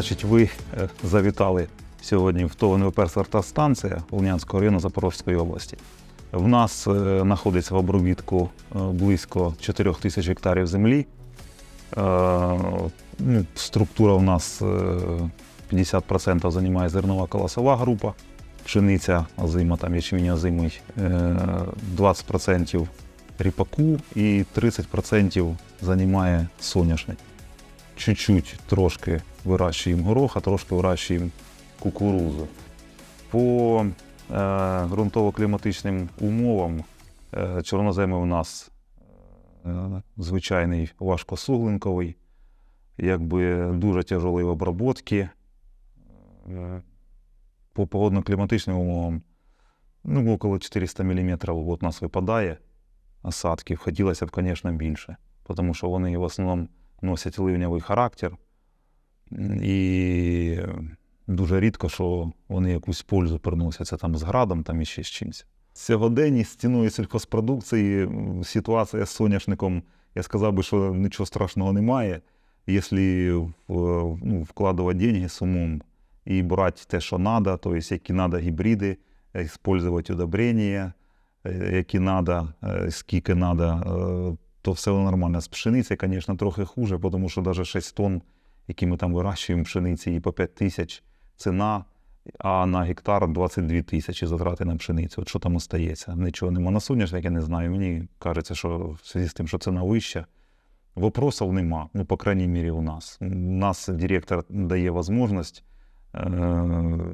Значить, ви е, завітали сьогодні в ТОВ НВП «Сортостанція» Волнянського району Запорізької області. В нас е, знаходиться в обробітку е, близько 4 тисяч гектарів землі. Ну, структура у нас е, 50% займає зернова колосова група, пшениця озима, там ячмінь озимий, е, 20% ріпаку і 30% займає соняшник. Чуть-чуть трошки вирощуємо горох, а трошки вирощуємо кукурузу. По е, ґрунтово-кліматичним умовам е, чорноземи у нас е, звичайний важкосуглинковий, якби дуже тяжелий в обробці. Е, по погодно-кліматичним умовам ну, около 400 мм от у нас випадає осадків. Хотілося б, звісно, більше, тому що вони в основному носять ливневий характер. І дуже рідко, що вони якусь пользу приносяться там з градом там і ще з чимось. Сьогодні з ціною сільхозпродукції ситуація з соняшником, я сказав би, що нічого страшного немає. Якщо ну, вкладувати деньги з і брати те, що треба, тобто які треба гібриди, використовувати удобрення, е, які треба, скільки треба, то все нормально. З пшениці, звісно, трохи хуже, тому що навіть 6 тонн, які ми там вирощуємо пшениці, і по 5 тисяч ціна, а на гектар 22 тисячі затрати на пшеницю. От що там остається? Нічого нема. На соняшник я не знаю. Мені кажеться, що в зв'язку з тим, що ціна вища, вопросів нема. Ну, по крайній мірі, у нас. У нас директор дає можливість е,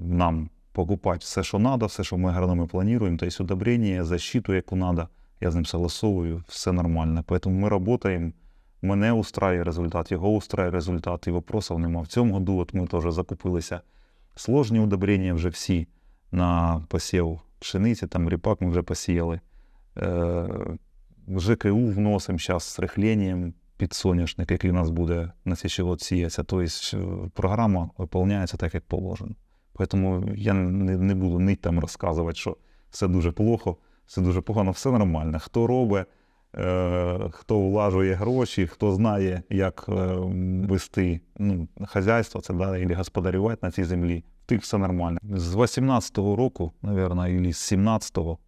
нам покупати все, що треба, все, що ми агрономи плануємо, тобто удобрення, защиту, яку треба. Я з ним согласовую, все нормально. Поэтому ми працюємо. Мене устраює результат, його устраює результат, і вопросів нема. В цьому году от ми теж закупилися сложні удобрення вже всі на посів пшениці, там ріпак ми вже посіяли. Е, ЖКУ вносимо зараз з рихленням під соняшник, який у нас буде на слідчий год сіятися. Тобто е, програма виконується так, як положено. Тому я не, буду ні там розказувати, що все дуже плохо, все дуже погано, все нормально. Хто робить, е, хто влажує гроші, хто знає, як е, вести ну, хазяйство, це да, і господарювати на цій землі, в тих все нормально. З 18-го року, мабуть, або з 17-го,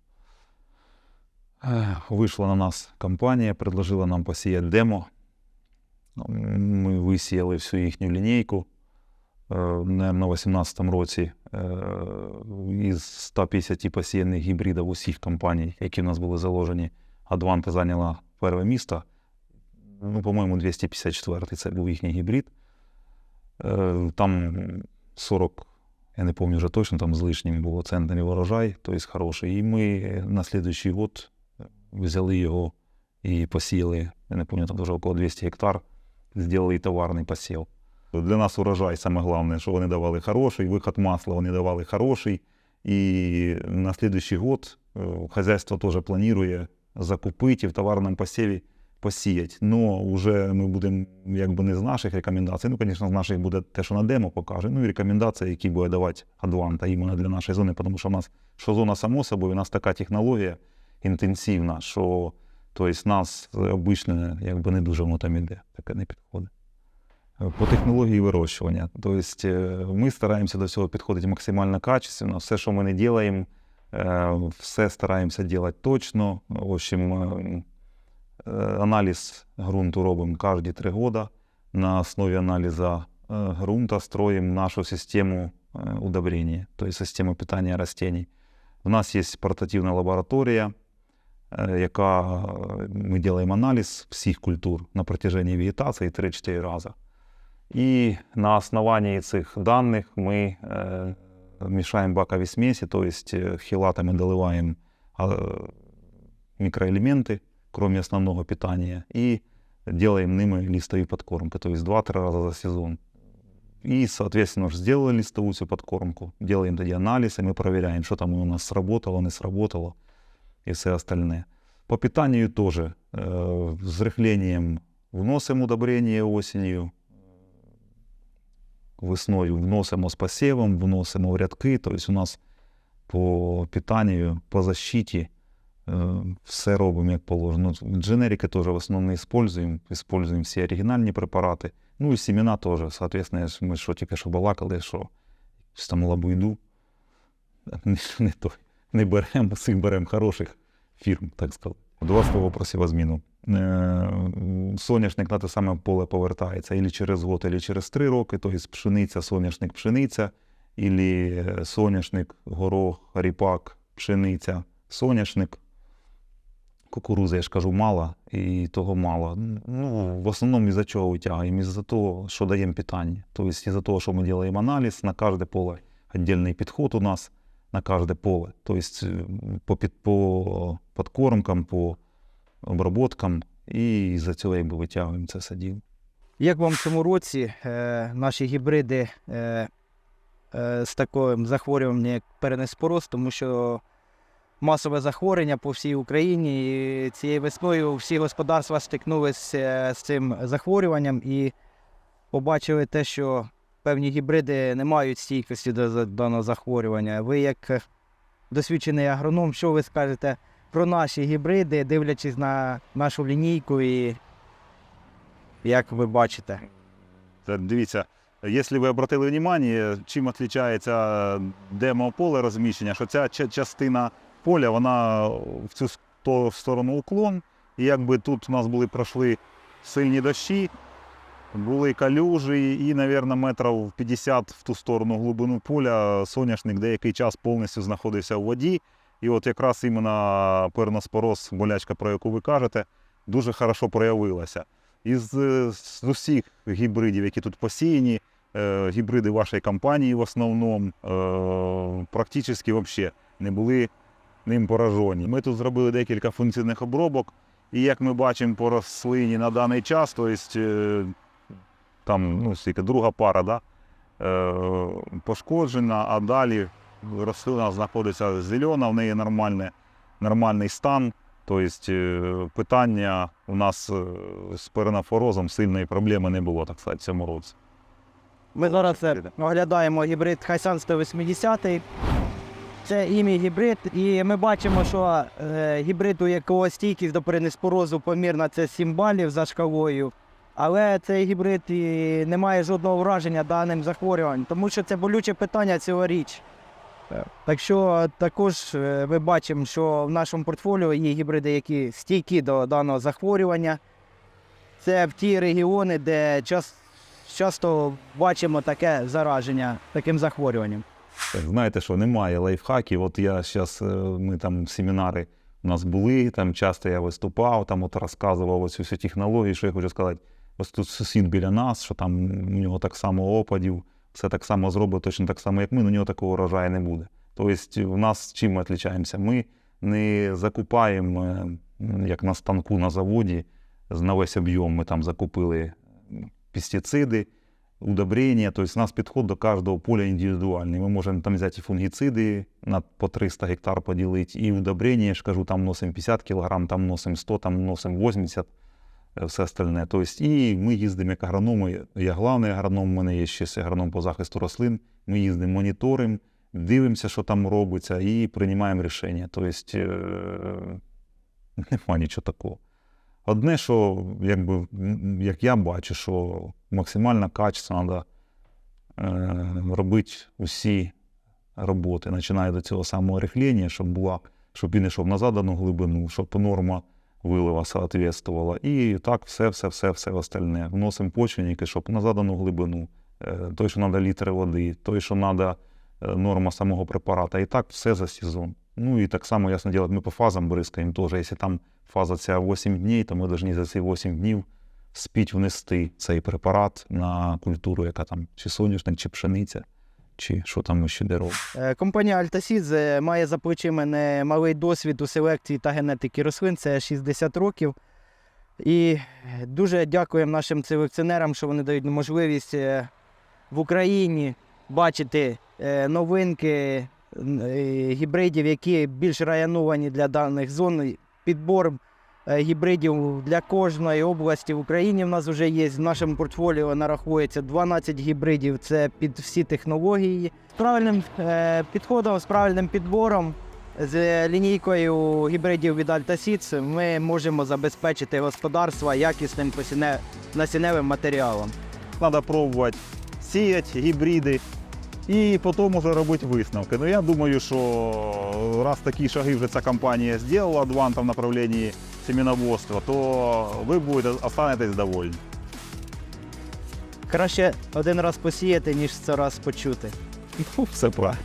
е, вийшла на нас компанія, предложила нам посіяти демо. Ну, Ми висіяли всю їхню лінійку. Е, наверно, 2018 році е, із 150 посіяних гібридів усіх компаній, які в нас були заложені, Адванта зайняла перше місто. Ну, по-моєму, 254-й це був їхній гібрид. Е, Там 40, я не пам'ятаю вже точно, там з лишнім було центнерів урожай, тобто хороший. І ми на слідуючий год взяли його і посіяли, я не пам'ятаю, там вже около 200 гектар, зробили товарний посів. Для нас урожай саме головне, що вони давали хороший, виход масла вони давали хороший. І на слідуючий год е, хазяйство теж планує закупити і в товарному посіві посіяти. Но вже ми будемо якби не з наших рекомендацій. Ну, звісно, з наших буде те, що на демо покаже. Ну і рекомендації, які буде давати Адванта іменно для нашої зони, тому що в нас що зона само собою, у нас така технологія інтенсивна, що тобто, нас обично якби не дуже воно там іде, таке не підходить. По технології вирощування. Тобто е, ми стараємося до цього підходити максимально качественно. Все, що ми не робимо, е, все стараємося робити точно. В общем, е, аналіз ґрунту робимо кожні три роки. На основі аналізу ґрунту строїмо нашу систему удобрення, тобто систему питання растений. У нас є портативна лабораторія, яка ми робимо аналіз всіх культур на протяжении вегетації 3-4 рази. І на основании цих даних ми е, мішаємо бакові смесі, тобто хілатами доливаємо е, мікроелементи, крім основного питання, і делаем ними листові подкормки, тобто 2-3 рази за сезон. И, соответственно, уже сделали листовую всю подкормку, делаем тоді анализ, и мы проверяем, что там у нас сработало, не сработало, и все остальное. По питанию тоже. Э, с рыхлением вносим удобрение осенью, весною вносимо з посівом, вносимо в рядки. Тобто у нас по питанню, по защиті Е, Все робимо як положено. Ну, Дженерики теж в основному використовуємо, використовуємо всі оригінальні препарати. Ну і семена теж, соответственно, ми що тільки що балакали, що там лабуйду не, не, не беремо, всіх беремо хороших фірм, так сказати. Два слова про сівозміну. Е, Соняшник на те саме поле повертається і через год, і через три роки, тобто пшениця, соняшник, пшениця, і соняшник, горох, ріпак, пшениця, соняшник. Кукурузи, я ж кажу, мало, і того мало. Ну, в основному із-за чого витягуємо? Із-за того, що даємо питання. Тобто, із-за того, що ми робимо аналіз, на кожне поле віддільний підход у нас на кожне поле. Тобто по, під, по подкормкам, по обработкам, і за цього якби витягуємо це діло. Як вам в цьому році е, наші гібриди е, е, з таким захворюванням, як перенеспороз, тому що масове захворювання по всій Україні. І цією весною всі господарства стикнулися з цим захворюванням і побачили те, що певні гібриди не мають стійкості до даного захворювання. Ви, як е, досвідчений агроном, що ви скажете про наші гібриди, дивлячись на нашу лінійку і як ви бачите? Дивіться, якщо ви обратили увагу, чим відрізняється демо-поле розміщення, що ця частина поля, вона в цю сторону уклон. І якби тут у нас були пройшли сильні дощі, були калюжі, і, мабуть, метрів 50 в ту сторону глибину поля соняшник деякий час повністю знаходився в воді. І от якраз іменно перноспороз, болячка, про яку ви кажете, дуже хорошо проявилася. Із е, з усіх гібридів, які тут посіяні, е, гібриди вашої компанії в основному е, практично взагалі не були ним поражені. Ми тут зробили декілька функційних обробок, і як ми бачимо по рослині на даний час, то есть, е, там ну, скільки, друга пара да, е, пошкоджена, а далі рослина знаходиться зелена, в неї нормальне, нормальний стан. Тобто е, питання у нас е, з перенафорозом сильної проблеми не було, так сказати, в цьому році. Ми зараз оглядаємо гібрид Хайсан 180. Це ім'я гібрид, і ми бачимо, що е, гібрид, у якого стійкість до перенеспорозу помірна, це 7 балів за шкалою. Але цей гібрид і не має жодного враження даним захворюванням, тому що це болюче питання цьогоріч. Так що також е, ми бачимо, що в нашому портфоліо є гібриди, які стійкі до даного захворювання. Це в ті регіони, де час, часто бачимо таке зараження таким захворюванням. Знаєте, що немає лайфхаків. От я зараз, ми там семінари у нас були, там часто я виступав, там от розказував ось всю технологію, що я хочу сказати. Ось тут сусід біля нас, що там у нього так само опадів, все так само зробить, точно так само, як ми, але у нього такого урожаю не буде. Тобто, у нас чим ми відрізняємося? Ми не закупаємо, як на станку на заводі, на весь об'єм ми там закупили пестициди, удобрення. Тобто у нас підход до кожного поля індивідуальний. Ми можемо там взяти фунгіциди на по 300 гектар поділити, і удобрення, я ж кажу, там носимо 50 кг, там носимо 100, там носимо 80 е, все остальне. Тобто, і ми їздимо як агрономи. Я главний агроном, у мене є ще агроном по захисту рослин. Ми їздимо, моніторимо, дивимося, що там робиться, і приймаємо рішення. Тобто, е, нема нічого такого. Одне, що якби, як я бачу, що максимально качественно треба е, робити усі роботи, починає до цього самого рихлення, щоб була, щоб він йшов на задану глибину, щоб норма вилива соответствувала. І так все, все, все, все остальне. Вносимо почвенники, щоб на задану глибину. Е, той, що треба літри води, той, що треба норма самого препарата. І так все за сезон. Ну і так само, ясно діло, ми по фазам бризкаємо теж. Якщо там фаза ця 8 днів, то ми повинні за ці 8 днів спіть внести цей препарат на культуру, яка там чи соняшник, чи пшениця, чи що там ще де робимо. Е, Компанія Альтасід е, має за плечима немалий досвід у селекції та генетики рослин, це 60 років. І дуже дякуємо нашим селекціонерам, що вони дають можливість е, в Україні бачити новинки гібридів, які більш районовані для даних зон. Підбор е, гібридів для кожної області в Україні в нас вже є. В нашому портфоліо нарахується 12 гібридів. Це під всі технології. З правильним е, підходом, з правильним підбором З лінійкою гібридів від Alta ми можемо забезпечити господарства якісним насінневим матеріалом. Треба пробувати сіяти гібриди і потім вже робити висновки. Ну я думаю, що раз такі шаги вже ця компанія зробила Advanta в направленні семеноводства, то ви будете останетесь довольні. Краще один раз посіяти, ніж сто раз почути. Все правильно.